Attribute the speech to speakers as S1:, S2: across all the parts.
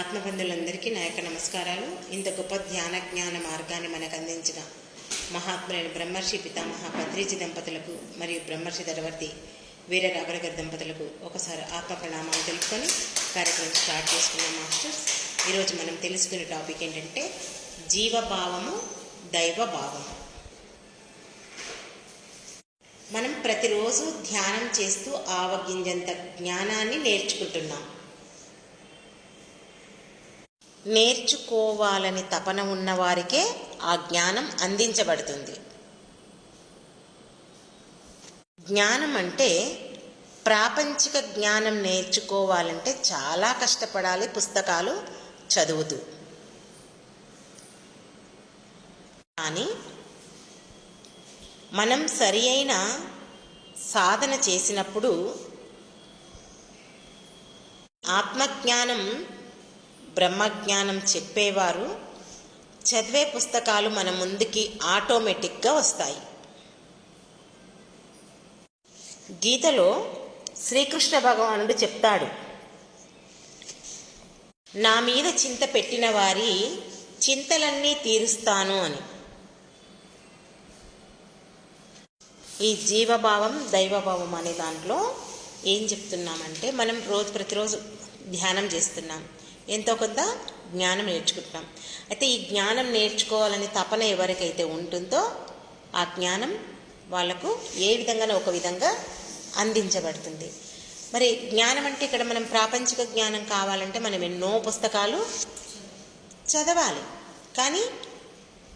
S1: ఆత్మబంధులందరికీ నా యొక్క నమస్కారాలు. ఇంత గొప్ప ధ్యాన జ్ఞాన మార్గాన్ని మనకు అందించిన మహాత్ములైన బ్రహ్మర్షి పితామహ పత్రిజి దంపతులకు మరియు బ్రహ్మర్షి దరవర్తి వీర రాబరగర్ దంపతులకు ఒకసారి ఆత్మ ప్రణామాలు తెలుపుకొని కార్యక్రమం స్టార్ట్ చేసుకున్నాం మాస్టర్స్. ఈరోజు మనం తెలుసుకునే టాపిక్ ఏంటంటే జీవభావము దైవభావము మనం ప్రతిరోజు ధ్యానం చేస్తూ ఆవగింజంత జ్ఞానాన్ని నేర్చుకుంటున్నాం. నేర్చుకోవాలని తపన ఉన్నవారికే ఆ జ్ఞానం అందించబడుతుంది. జ్ఞానం అంటే ప్రాపంచిక జ్ఞానం నేర్చుకోవాలంటే చాలా కష్టపడాలి పుస్తకాలు చదువుతూ. కానీ మనం సరి అయిన సాధన చేసినప్పుడు ఆత్మజ్ఞానం బ్రహ్మజ్ఞానం చెప్పేవారు. చదివే పుస్తకాలు మన ముందుకి ఆటోమేటిక్గా వస్తాయి. గీతలో శ్రీకృష్ణ భగవానుడు చెప్తాడు నా మీద చింత పెట్టిన వారి చింతలన్నీ తీరుస్తాను అని. ఈ జీవభావం దైవభావం అనే దాంట్లో ఏం చెప్తున్నామంటే మనం రోజు ప్రతిరోజు ధ్యానం చేస్తున్నాం. ఎంతో కొంత జ్ఞానం నేర్చుకుంటాం. అయితే ఈ జ్ఞానం నేర్చుకోవాలని తపన ఎవరికైతే ఉంటుందో ఆ జ్ఞానం వాళ్ళకు ఏ విధంగా ఒక విధంగా అందించబడుతుంది. మరి జ్ఞానం అంటే ఇక్కడ మనం ప్రాపంచిక జ్ఞానం కావాలంటే మనం ఎన్నో పుస్తకాలు చదవాలి. కానీ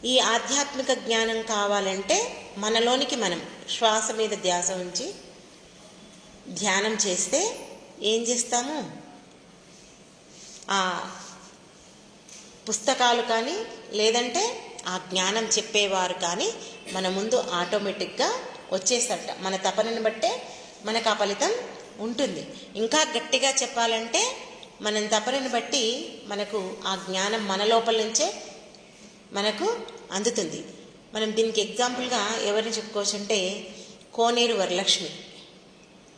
S1: ఈ ఆధ్యాత్మిక జ్ఞానం కావాలంటే మనలోనికి మనం శ్వాస మీద ధ్యాస ఉంచి ధ్యానం చేస్తే ఏం చేస్తాము? పుస్తకాలు కానీ లేదంటే ఆ జ్ఞానం చెప్పేవారు కానీ మన ముందు ఆటోమేటిక్గా వచ్చేసట. మన తపనని బట్టే మనకు ఆ ఫలితం ఉంటుంది. ఇంకా గట్టిగా చెప్పాలంటే మనం తపనని బట్టి మనకు ఆ జ్ఞానం మన లోపల నుంచే మనకు అందుతుంది. మనం దీనికి ఎగ్జాంపుల్గా ఎవరిని చెప్పుకోవచ్చు అంటే కోనేరు వరలక్ష్మి.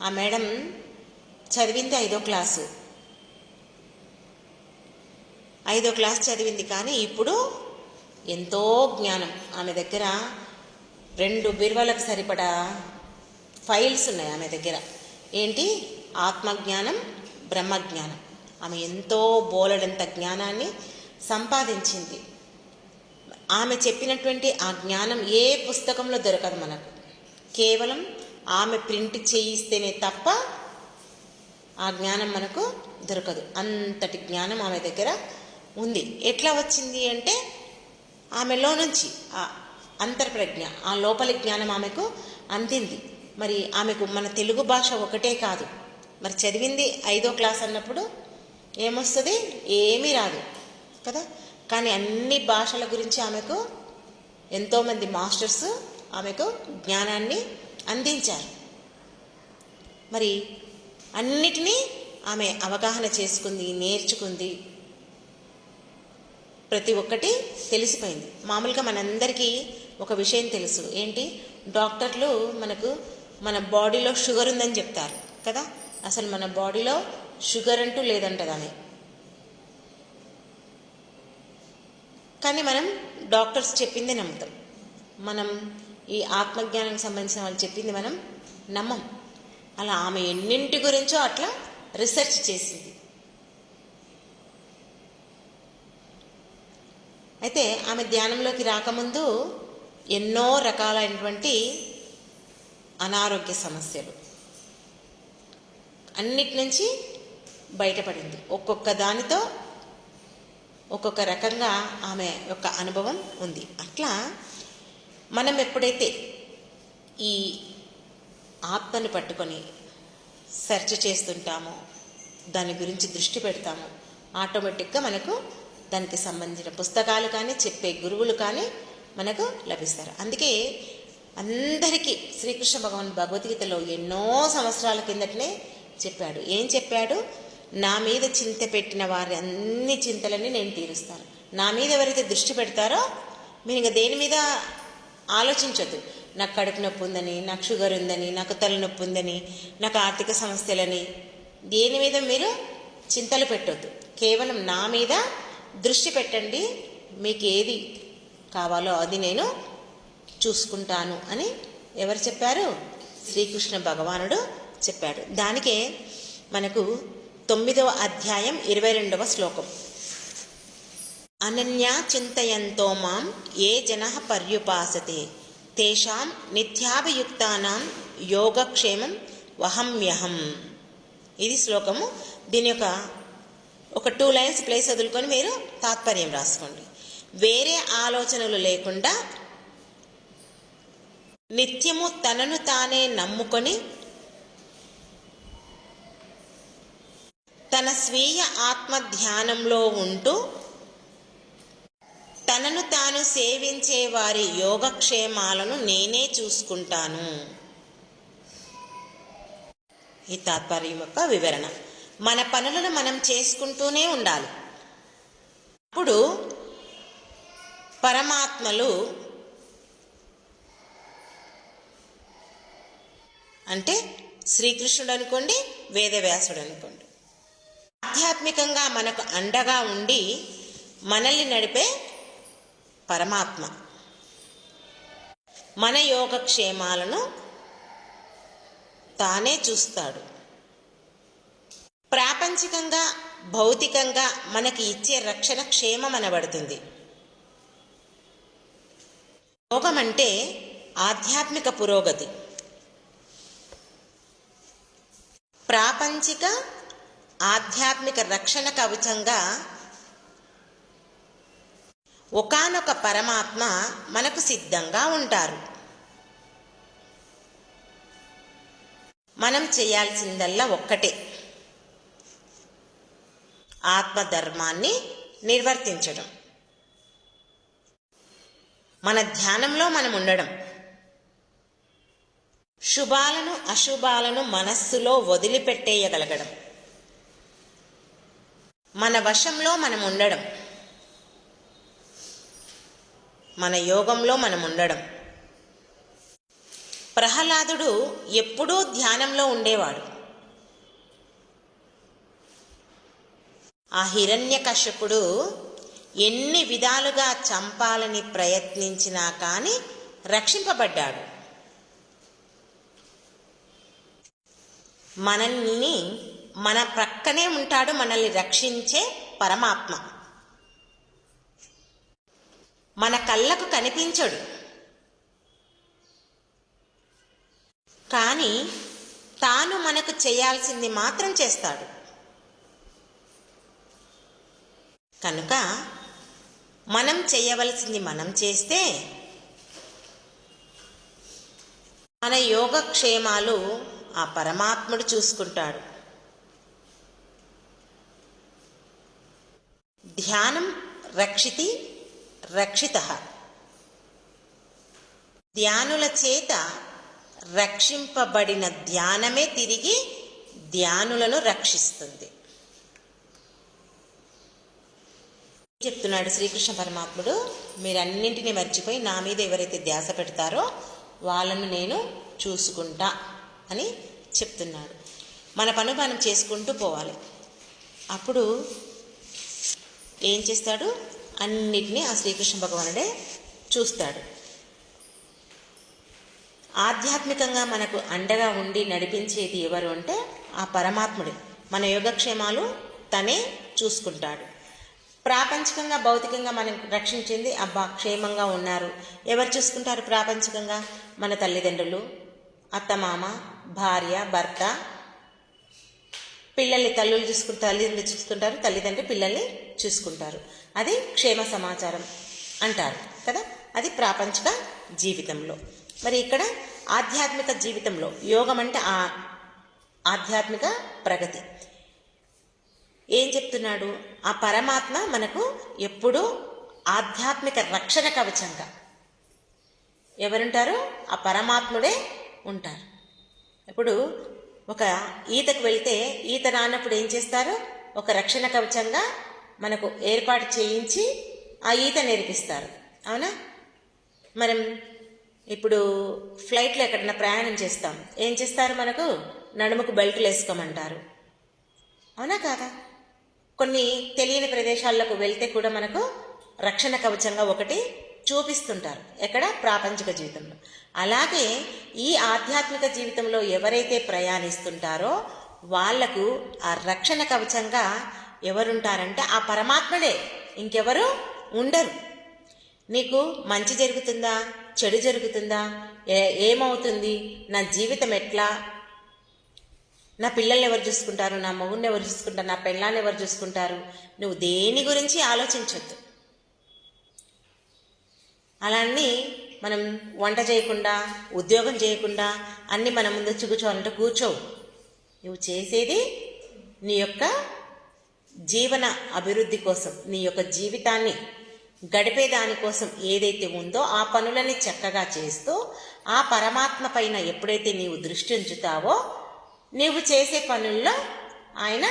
S1: ఆ మేడం చదివింది ఐదో క్లాసు. ఐదో క్లాస్ చదివింది కానీ ఇప్పుడు ఎంతో జ్ఞానం. ఆమె దగ్గర రెండు బీరువాలకు సరిపడా ఫైల్స్ ఉన్నాయి ఆమె దగ్గర. ఏంటి? ఆత్మజ్ఞానం బ్రహ్మజ్ఞానం. ఆమె ఎంతో బోలెడంత జ్ఞానాన్ని సంపాదించింది. ఆమె చెప్పినటువంటి ఆ జ్ఞానం ఏ పుస్తకంలో దొరకదు మనకు. కేవలం ఆమె ప్రింట్ చేయిస్తేనే తప్ప ఆ జ్ఞానం మనకు దొరకదు. అంతటి జ్ఞానం ఆమె దగ్గర ఉంది. ఎట్లా వచ్చింది అంటే ఆమెలో నుంచి ఆ అంతర్ప్రజ్ఞ ఆ లోపలి జ్ఞానం ఆమెకు అందింది. మరి ఆమెకు మన తెలుగు భాష ఒకటే కాదు. మరి చదివింది ఐదో క్లాస్ అన్నప్పుడు ఏమొస్తుంది? ఏమీ రాదు. కదా? కానీ అన్ని భాషల గురించి ఆమెకు ఎంతోమంది మాస్టర్స్ ఆమెకు జ్ఞానాన్ని అందించారు. మరి అన్నిటినీ ఆమె అవగాహన చేసుకుంది నేర్చుకుంది. ప్రతి ఒక్కటి తెలిసిపోయింది. మామూలుగా మనందరికీ ఒక విషయం తెలుసు. ఏంటి? డాక్టర్లు మనకు మన బాడీలో షుగర్ ఉందని చెప్తారు కదా? అసలు మన బాడీలో షుగర్ అంటూ లేదంట దాన్ని కానీ మనం డాక్టర్స్ చెప్పింది నమ్ముతాం. మనం ఈ ఆత్మజ్ఞానానికి సంబంధించిన వాళ్ళు చెప్పింది మనం నమ్మం. అలా ఆమె ఎన్నింటి గురించో అట్లా రీసెర్చ్ చేసింది. అయితే ఆమె ధ్యానంలోకి రాకముందు ఎన్నో రకాలైనటువంటి అనారోగ్య సమస్యలు అన్నిటి నుంచి బయటపడింది. ఒక్కొక్క దానితో ఒక్కొక్క రకంగా ఆమె యొక్క అనుభవం ఉంది. అట్లా మనం ఎప్పుడైతే ఈ ఆత్మను పట్టుకొని సెర్చ్ చేస్తుంటామో దాని గురించి దృష్టి పెడతామో ఆటోమేటిక్గా మనకు దానికి సంబంధించిన పుస్తకాలు కానీ చెప్పే గురువులు కానీ మనకు లభిస్తారు. అందుకే అందరికీ శ్రీకృష్ణ భగవాన్ భగవద్గీతలో ఎన్నో సంవత్సరాల కిందటనే చెప్పాడు. ఏం చెప్పాడు? నా మీద చింత పెట్టిన వారి అన్ని చింతలని నేను తీరుస్తాను. నా మీద ఎవరైతే దృష్టి పెడతారో మీరు ఇంకా దేని మీద ఆలోచించొద్దు. నాకు కడుపు నొప్పి ఉందని నాకు షుగర్ ఉందని నాకు తలనొప్పి ఉందని నాకు ఆర్థిక సమస్యలని దేని మీద మీరు చింతలు పెట్టొద్దు. కేవలం నా మీద దృష్టి పెట్టండి మీకు ఏది కావాలో అది నేను చూసుకుంటాను అని ఎవరు చెప్పారు? శ్రీకృష్ణ భగవానుడు చెప్పాడు. దానికే మనకు తొమ్మిదవ అధ్యాయం ఇరవై రెండవ శ్లోకం. అనన్యా చింతయంతో మాం ఏ జన పర్యుపాసతే తేషాం నిత్యాభియుక్తానాం యోగక్షేమం వహమ్యహం. ఇది శ్లోకము. దీని యొక్క ఒక టూ లైన్స్ ప్లేస్ వదులుకొని మీరు తాత్పర్యం రాసుకోండి. వేరే ఆలోచనలు లేకుండా నిత్యము తనను తానే నమ్ముకొని తన స్వీయ ఆత్మ ధ్యానంలో ఉంటూ తనను తాను సేవించే వారి యోగక్షేమాలను నేనే చూసుకుంటాను. ఈ తాత్పర్యం యొక్క వివరణ. మన పనులను మనం చేసుకుంటూనే ఉండాలి. అప్పుడు పరమాత్మలు అంటే శ్రీకృష్ణుడు అనుకోండి వేదవ్యాసుడు అనుకోండి ఆధ్యాత్మికంగా మనకు అండగా ఉండి మనల్ని నడిపే పరమాత్మ. మన యోగక్షేమాలను తానే చూస్తాడు. ప్రాపంచికంగా భౌతికంగా మనకి ఇచ్చే రక్షణ క్షేమం అనబడుతుంది. యోగం అంటే ఆధ్యాత్మిక పురోగతి. ప్రాపంచిక ఆధ్యాత్మిక రక్షణ కవచంగా ఒకానొక పరమాత్మ మనకు సిద్ధంగా ఉంటారు. మనం చేయాల్సిందల్లా ఒక్కటే. ఆత్మధర్మాన్ని నిర్వర్తించడం. మన ధ్యానంలో మనం ఉండడం. శుభాలను అశుభాలను మనస్సులో వదిలిపెట్టేయగలగడం. మన వశంలో మనం ఉండడం. మన యోగంలో మనం ఉండడం. ప్రహ్లాదుడు ఎప్పుడూ ధ్యానంలో ఉండేవాడు. ఆ హిరణ్యకశ్యపుడు ఎన్ని విధాలుగా చంపాలని ప్రయత్నించినా కానీ రక్షింపబడ్డాడు. మనల్ని మన ప్రక్కనే ఉంటాడు మనల్ని రక్షించే పరమాత్మ. మన కళ్ళకు కనిపించడు. కానీ తాను మనకు చేయాల్సింది మాత్రం చేస్తాడు. కనుక మనం చేయవలసింది మనం చేస్తే మన యోగక్షేమాలు ఆ పరమాత్ముడు చూసుకుంటాడు. ధ్యానం రక్షితి రక్షిత. ధ్యానుల చేత రక్షింపబడిన ధ్యానమే తిరిగి ధ్యానులను రక్షిస్తుంది. చెప్తున్నాడు శ్రీకృష్ణ పరమాత్ముడు మీరన్నింటినీ మర్చిపోయి నా మీద ఎవరైతే ధ్యాస పెడతారో వాళ్ళను నేను చూసుకుంటా అని చెప్తున్నాడు. మన పని మనం చేసుకుంటూ పోవాలి. అప్పుడు ఏం చేస్తాడు? అన్నిటినీ ఆ శ్రీకృష్ణ భగవానుడే చూస్తాడు. ఆధ్యాత్మికంగా మనకు అండగా ఉండి నడిపించేది ఎవరు అంటే ఆ పరమాత్ముడే. మన యోగక్షేమాలు తనే చూసుకుంటాడు. ప్రాపంచికంగా భౌతికంగా మనం రక్షించింది అబ్బా క్షేమంగా ఉన్నారు. ఎవరు చూసుకుంటారు ప్రాపంచికంగా? మన తల్లిదండ్రులు అత్తమామ భార్య భర్త. పిల్లల్ని తల్లులు చూసుకుంటారు తల్లిదండ్రులు చూసుకుంటారు తల్లిదండ్రి పిల్లల్ని చూసుకుంటారు. అది క్షేమ సమాచారం అంటారు కదా? అది ప్రాపంచిక జీవితంలో. మరి ఇక్కడ ఆధ్యాత్మిక జీవితంలో యోగం అంటే ఆధ్యాత్మిక ప్రగతి. ఏం చెప్తున్నాడు? ఆ పరమాత్మ మనకు ఎప్పుడూ ఆధ్యాత్మిక రక్షణ కవచంగా. ఎవరుంటారు? ఆ పరమాత్ముడే ఉంటారు. ఇప్పుడు ఒక ఈతకు వెళ్తే ఈత రానప్పుడు ఏం చేస్తారు? ఒక రక్షణ కవచంగా మనకు ఏర్పాటు చేయించి ఆ ఈత నేర్పిస్తారు. అవునా? మనం ఇప్పుడు ఫ్లైట్లో ఎక్కడైనా ప్రయాణం చేస్తాం. ఏం చేస్తారు మనకు? నడుముకు బెల్ట్లు వేసుకోమంటారు. అవునా కాదా? కొన్ని తెలియని ప్రదేశాలకు వెళ్తే కూడా మనకు రక్షణ కవచంగా ఒకటి చూపిస్తుంటారు. ఎక్కడ? ప్రాపంచిక జీవితంలో. అలాగే ఈ ఆధ్యాత్మిక జీవితంలో ఎవరైతే ప్రయాణిస్తుంటారో వాళ్ళకు ఆ రక్షణ కవచంగా ఎవరుంటారంటే ఆ పరమాత్మడే. ఇంకెవరు ఉండరు. నీకు మంచి జరుగుతుందా? చెడు జరుగుతుందా? ఏ ఏమవుతుంది? నా జీవితం ఎట్లా? నా పిల్లల్ని ఎవరు చూసుకుంటారు? నా మగుడిని ఎవరు చూసుకుంటారు? నా పెళ్ళాన్ని ఎవరు చూసుకుంటారు? నువ్వు దేని గురించి ఆలోచించొద్దు. అలాన్ని మనం వంట చేయకుండా ఉద్యోగం చేయకుండా అన్ని మన ముందు వచ్చి కూర్చోవు. నువ్వు చేసేది నీ యొక్క జీవన అభివృద్ధి కోసం నీ యొక్క జీవితాన్ని గడిపే దానికోసం ఏదైతే ఉందో ఆ పనులని చక్కగా చేస్తూ ఆ పరమాత్మ పైన ఎప్పుడైతే నీవు దృష్టి ఉంచుతావో నీవు చేసే పనుల్లో ఆయన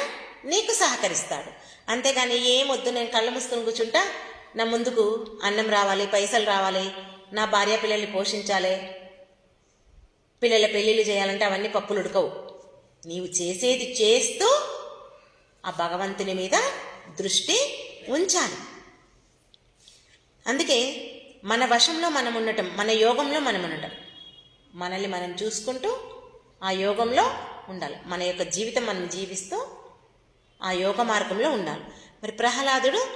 S1: నీకు సహకరిస్తాడు. అంతేగాని ఏమొద్దు నేను కళ్ళు మూసుకొని కూర్చుంటా నా ముందుకు అన్నం రావాలి పైసలు రావాలి నా భార్య పిల్లల్ని పోషించాలి పిల్లల పెళ్ళిళ్ళు చేయాలంటే అవన్నీ పప్పులు ఉడకవు. నీవు చేసేది చేస్తూ ఆ భగవంతుని మీద దృష్టి ఉంచాలి. అందుకే మన వశంలో మనం ఉండటం మన యోగంలో మనం ఉండటం మనల్ని మనం చూసుకుంటూ ఆ యోగంలో ఉండాలి. మన యొక్క జీవితం మనం జీవిస్తూ ఆ యోగ మార్గంలో ఉండాలి. మరి ప్రహ్లాదుడు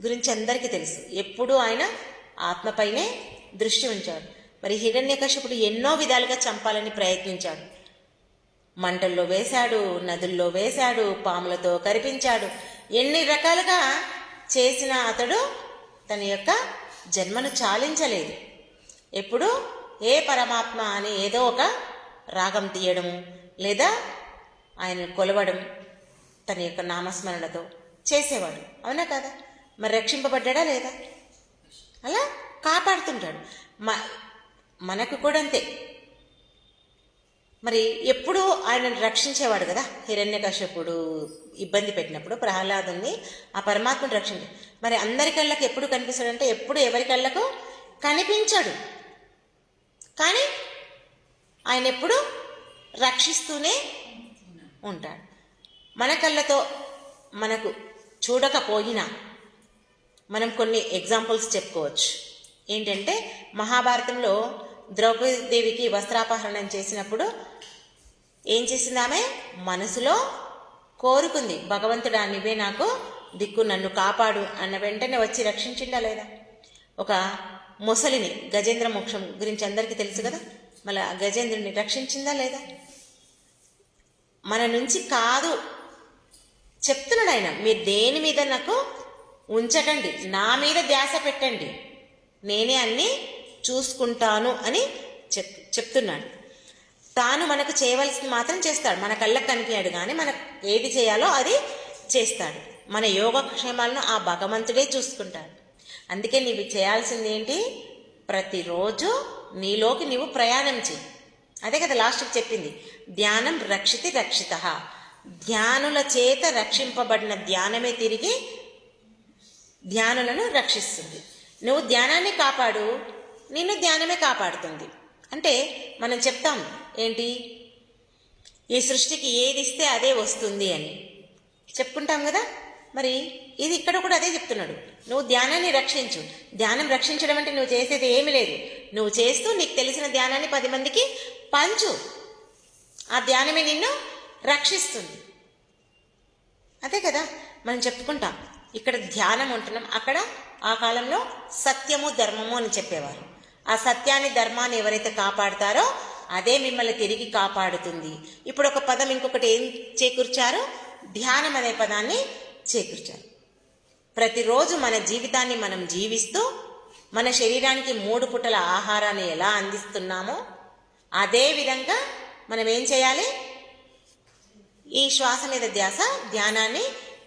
S1: గురించి అందరికీ తెలుసు. ఎప్పుడూ ఆయన ఆత్మపైనే దృష్టి ఉంచాడు. మరి హిరణ్యకశపుడు ఎన్నో విధాలుగా చంపాలని ప్రయత్నించాడు. మంటల్లో వేశాడు నదుల్లో వేశాడు పాములతో కరిపించాడు. ఎన్ని రకాలుగా చేసిన అతడు తన యొక్క జన్మను చాలించలేదు. ఎప్పుడు ఏ పరమాత్మ అని ఏదో ఒక రాగం తీయడము లేదా ఆయన కొలవడం తన యొక్క నామస్మరణతో చేసేవాడు. అవునా కదా? మరి రక్షింపబడ్డా లేదా? అలా కాపాడుతుంటాడు. మ మనకు కూడా అంతే. మరి ఎప్పుడూ ఆయనను రక్షించేవాడు కదా? హిరణ్యకశ్యపుడు ఇబ్బంది పెట్టినప్పుడు ప్రహ్లాదుని ఆ పరమాత్మను రక్షించు మరి అందరి కళ్ళకు ఎప్పుడు కనిపిస్తాడంటే ఎప్పుడు ఎవరి కళ్ళకు కనిపించాడు. కానీ ఆయన ఎప్పుడు రక్షిస్తూనే ఉంటాడు. మన కళ్ళతో మనకు చూడకపోయినా మనం కొన్ని ఎగ్జాంపుల్స్ చెప్పుకోవచ్చు. ఏంటంటే మహాభారతంలో ద్రౌపదీదేవికి వస్త్రాపహరణం చేసినప్పుడు ఏం చేసింది ఆమె? మనసులో కోరుకుంది భగవంతుడా నువ్వే నాకు దిక్కు నన్ను కాపాడు అన్న వెంటనే వచ్చి రక్షించిండా లేదా? ఒక ముసలిని గజేంద్ర మోక్షం గురించి అందరికీ తెలుసు కదా? మళ్ళీ గజేంద్రుడిని రక్షించిందా లేదా? మన నుంచి కాదు. చెప్తున్నాడు ఆయన మీరు దేని మీద నాకు ఉంచకండి నా మీద ధ్యాస పెట్టండి. నేనే అన్నీ చూసుకుంటాను అని చెప్ చెప్తున్నాడు. తాను మనకు చేయవలసింది మాత్రం చేస్తాడు. మన కళ్ళకు కనిపించాడు కానీ మనకు ఏది చేయాలో అది చేస్తాడు. మన యోగక్షేమాలను ఆ భగవంతుడే చూసుకుంటాడు. అందుకే నీవు చేయాల్సింది ఏంటి ప్రతిరోజు నీలోకి నీవు ప్రయాణం చెయ్యి. అదే కదా లాస్ట్కి చెప్పింది. ధ్యానం రక్షితి రక్షిత. ధ్యానుల చేత రక్షింపబడిన ధ్యానమే తిరిగి ధ్యానులను రక్షిస్తుంది. నువ్వు ధ్యానాన్ని కాపాడు నిన్ను ధ్యానమే కాపాడుతుంది. అంటే మనం చెప్తాం ఏంటి? ఈ సృష్టికి ఏది ఇస్తే అదే వస్తుంది అని. చెప్పుకుంటాం కదా? మరి ఇది ఇక్కడ కూడా అదే చెప్తున్నాడు. నువ్వు ధ్యానాన్ని రక్షించు. ధ్యానం రక్షించడం అంటే నువ్వు చేసేది ఏమీ లేదు. నువ్వు చేస్తూ నీకు తెలిసిన ధ్యానాన్ని పది మందికి పంచు. ఆ ధ్యానమే నిన్ను రక్షిస్తుంది. అదే కదా మనం చెప్పుకుంటాం. ఇక్కడ ధ్యానం ఉంటున్నాం. అక్కడ ఆ కాలంలో సత్యము ధర్మము అని చెప్పేవారు. ఆ సత్యాన్ని ధర్మాన్ని ఎవరైతే కాపాడుతారో అదే మిమ్మల్ని తిరిగి కాపాడుతుంది. ఇప్పుడు ఒక పదం ఇంకొకటి ఏం చేకూర్చారు? ధ్యానం అనే పదాన్ని చేకూర్చారు. ప్రతిరోజు మన జీవితాన్ని మనం జీవిస్తూ మన శరీరానికి మూడు పుటల ఆహారాన్ని ఎలా అందిస్తున్నామో అదే విధంగా మనం ఏం చేయాలి? ఈ శ్వాస మీద ధ్యాస ధ్యానాన్ని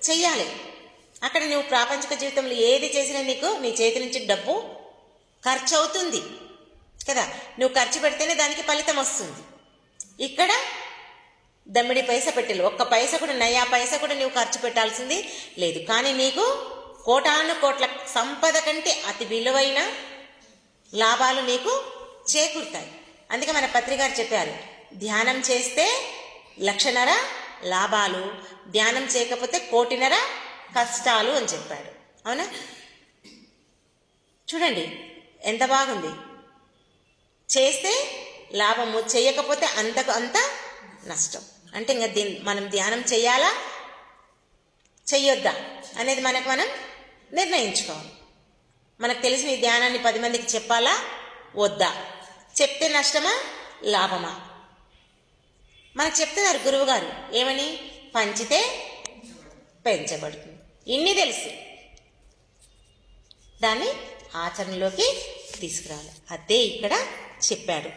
S1: చెయ్యాలి. అక్కడ నువ్వు ప్రాపంచిక జీవితంలో ఏది చేసినా నీకు నీ చేతి నుంచి డబ్బు ఖర్చు అవుతుంది. కదా? నువ్వు ఖర్చు పెడితేనే దానికి ఫలితం వస్తుంది. ఇక్కడ దమ్మిడి పైస పెట్టాలి ఒక్క పైస కూడా నయా పైస కూడా నువ్వు ఖర్చు పెట్టాల్సింది లేదు. కానీ నీకు కోటాను కోట్ల సంపద కంటే అతి విలువైన లాభాలు నీకు చేకూరుతాయి. అందుకే మన పత్రికారు చెప్పారు ధ్యానం చేస్తే లక్షన్నర లాభాలు ధ్యానం చేయకపోతే కోటిన్నర కష్టాలు అని చెప్పాడు. అవునా? చూడండి ఎంత బాగుంది. చేస్తే లాభము చేయకపోతే అంతకు అంత నష్టం. అంటే ఇంకా దీన్ని మనం ధ్యానం చేయాలా? చెయ్యొద్దా? అనేది మనకు మనం నిర్ణయించుకోవాలి మనకు తెలిసిన ఈ ధ్యానాన్ని పది మందికి చెప్పాలా? వద్దా. చెప్తే నష్టమా? లాభమా? మనకు చెప్తున్నారు గురువుగారు ఏమని? పంచితే పెంచబడుతుంది. ఇన్ని తెలుసు. దాన్ని ఆచరణలోకి తీసుకురావాలి. అదే ఇక్కడ చెప్పాడు.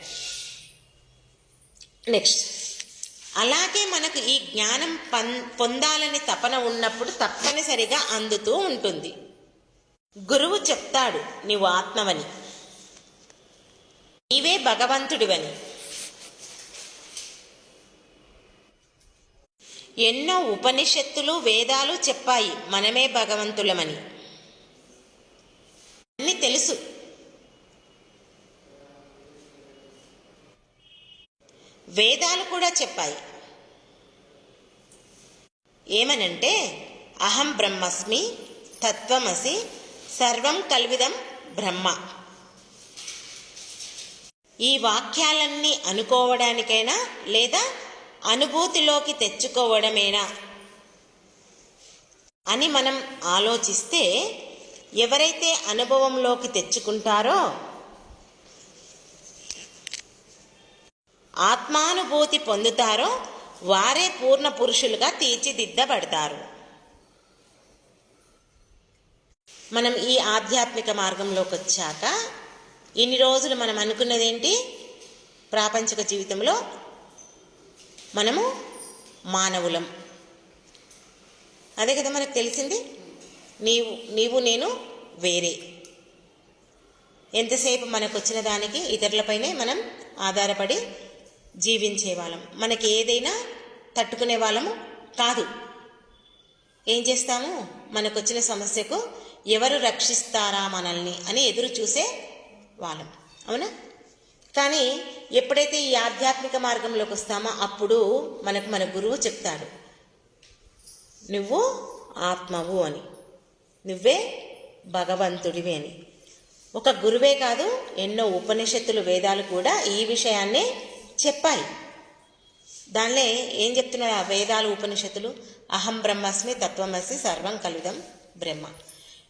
S1: నెక్స్ట్. అలాగే మనకు ఈ జ్ఞానం పం పొందాలని తపన ఉన్నప్పుడు తప్పనిసరిగా అందుతూ ఉంటుంది. గురువు చెప్తాడు నీవు ఆత్మవని. నీవే భగవంతుడివని. ఎన్నో ఉపనిషత్తులు వేదాలు చెప్పాయి మనమే భగవంతులమని. అన్ని తెలుసు. వేదాలు కూడా చెప్పాయి. ఏమనంటే అహం బ్రహ్మస్మి తత్వమసి సర్వం కల్విదం బ్రహ్మ. ఈ వాక్యాలన్నీ అనుకోవడానికైనా లేదా అనుభూతిలోకి తెచ్చుకోవడమేనా? అని మనం ఆలోచిస్తే ఎవరైతే అనుభవంలోకి తెచ్చుకుంటారో ఆత్మానుభూతి పొందుతారో వారే పూర్ణ పురుషులుగా తీర్చిదిద్దబడతారు. మనం ఈ ఆధ్యాత్మిక మార్గంలోకి వచ్చాక ఇన్ని రోజులు మనం అనుకున్నదేంటి? ప్రాపంచిక జీవితంలో మనము మానవులం. అదే కదా మనకు తెలిసింది? నీవు నీవు నేను వేరే. ఎంతసేపు మనకు వచ్చిన దానికి ఇతరులపైనే మనం ఆధారపడి జీవించే వాళ్ళం మనకి ఏదైనా తట్టుకునే వాళ్ళము కాదు. ఏం చేస్తాము? మనకు వచ్చిన సమస్యకు ఎవరు రక్షిస్తారా మనల్ని అని ఎదురు చూసే వాళ్ళం. అవునా? కానీ ఎప్పుడైతే ఈ ఆధ్యాత్మిక మార్గంలోకి వస్తామో అప్పుడు మనకు మన గురువు చెప్తాడు. నువ్వు ఆత్మవు అని. నువ్వే భగవంతుడివి అని. ఒక గురువే కాదు ఎన్నో ఉపనిషత్తులు వేదాలు కూడా ఈ విషయాన్నే చెప్పాయి. దానిలో ఏం చెప్తున్నాడు ఆ వేదాలు ఉపనిషత్తులు? అహం బ్రహ్మస్మి తత్వమస్మి సర్వం కలుదం బ్రహ్మ.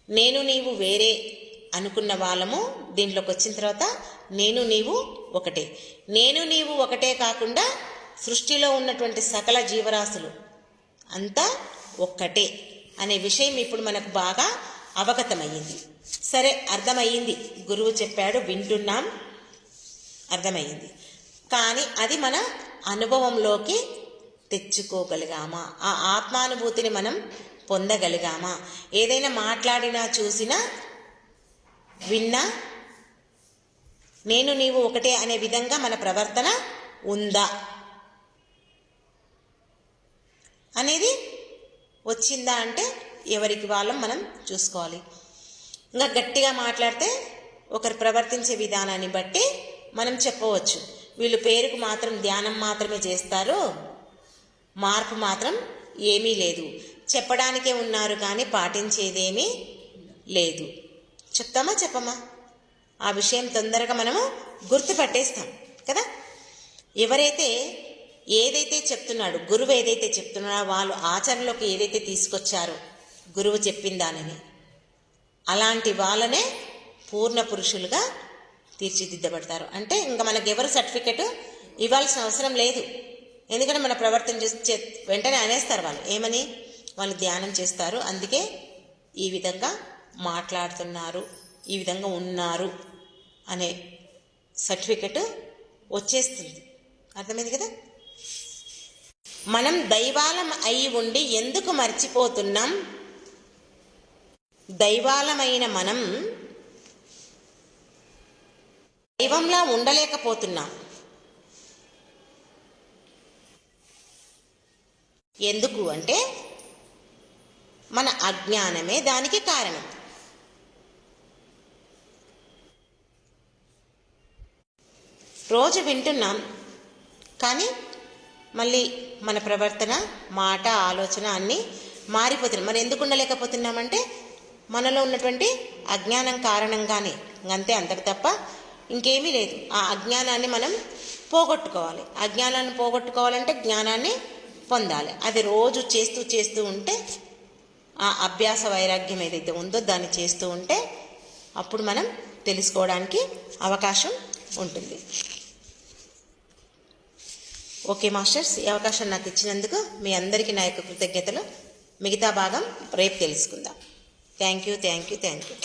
S1: నేను నీవు వేరే అనుకున్న వాళ్ళము దీంట్లోకి వచ్చిన తర్వాత నేను నీవు ఒకటే. నేను నీవు ఒకటే కాకుండా సృష్టిలో ఉన్నటువంటి సకల జీవరాశులు అంతా ఒక్కటే అనే విషయం ఇప్పుడు మనకు బాగా అవగతమయ్యింది. సరే అర్థమయ్యింది. గురువు చెప్పాడు వింటున్నాం అర్థమయ్యింది. కానీ అది మన అనుభవంలోకి తెచ్చుకోగలిగామా? ఆ ఆత్మానుభూతిని మనం పొందగలిగామా? ఏదైనా మాట్లాడినా చూసినా విన్నా నేను నీవు ఒకటే అనే విధంగా మన ప్రవర్తన ఉందా? అనేది వచ్చిందా అంటే ఎవరికి వాళ్ళం మనం చూసుకోవాలి. ఇంకా గట్టిగా మాట్లాడితే ఒకరు ప్రవర్తించే విధానాన్ని బట్టి మనం చెప్పవచ్చు. వీళ్ళు పేరుకు మాత్రం ధ్యానం మాత్రమే చేస్తారు మార్పు మాత్రం ఏమీ లేదు. చెప్పడానికే ఉన్నారు కానీ పాటించేదేమీ లేదు. చెప్తామా చెప్పమా? ఆ విషయం తొందరగా మనము గుర్తుపట్టేస్తాం కదా? ఎవరైతే ఏదైతే చెప్తున్నాడు గురువు ఏదైతే చెప్తున్నాడో వాళ్ళు ఆచరణలోకి ఏదైతే తీసుకొచ్చారో గురువు చెప్పిందానని అలాంటి వాళ్ళనే పూర్ణ పురుషులుగా తీర్చిదిద్దబడతారు. అంటే ఇంకా మనకు ఎవరు సర్టిఫికెట్ ఇవ్వాల్సిన అవసరం లేదు. ఎందుకంటే మన ప్రవర్తన చూసి వెంటనే అనేస్తారు వాళ్ళు. ఏమని? వాళ్ళు ధ్యానం చేస్తారు. అందుకే ఈ విధంగా మాట్లాడుతున్నారు. ఈ విధంగా ఉన్నారు అనే సర్టిఫికెట్ వచ్చేస్తుంది. అర్థమైంది కదా? మనం దైవాలం అయి ఉండి ఎందుకు మర్చిపోతున్నాం? దైవాలమైన మనం దైవంలా ఉండలేకపోతున్నాం. ఎందుకు అంటే మన అజ్ఞానమే దానికి కారణం. రోజు వింటున్నాం కానీ మళ్ళీ మన ప్రవర్తన మాట ఆలోచన అన్నీ మారిపోతున్నాయి. మరి ఎందుకు ఉండలేకపోతున్నామంటే మనలో ఉన్నటువంటి అజ్ఞానం కారణంగానే. అంతే అంతకు తప్ప ఇంకేమీ లేదు. ఆ అజ్ఞానాన్ని మనం పోగొట్టుకోవాలి. అజ్ఞానాన్ని పోగొట్టుకోవాలంటే జ్ఞానాన్ని పొందాలి. అది రోజు చేస్తూ చేస్తూ ఉంటే ఆ అభ్యాస వైరాగ్యం ఏదైతే ఉందో దాన్ని చేస్తూ ఉంటే అప్పుడు మనం తెలుసుకోవడానికి అవకాశం ఉంటుంది. ఓకే మాస్టర్స్ ఈ అవకాశం నాకు ఇచ్చినందుకు మీ అందరికీ నా యొక్క కృతజ్ఞతలు. మిగతా భాగం రేపు తెలుసుకుందాం. Thank you thank you thank you.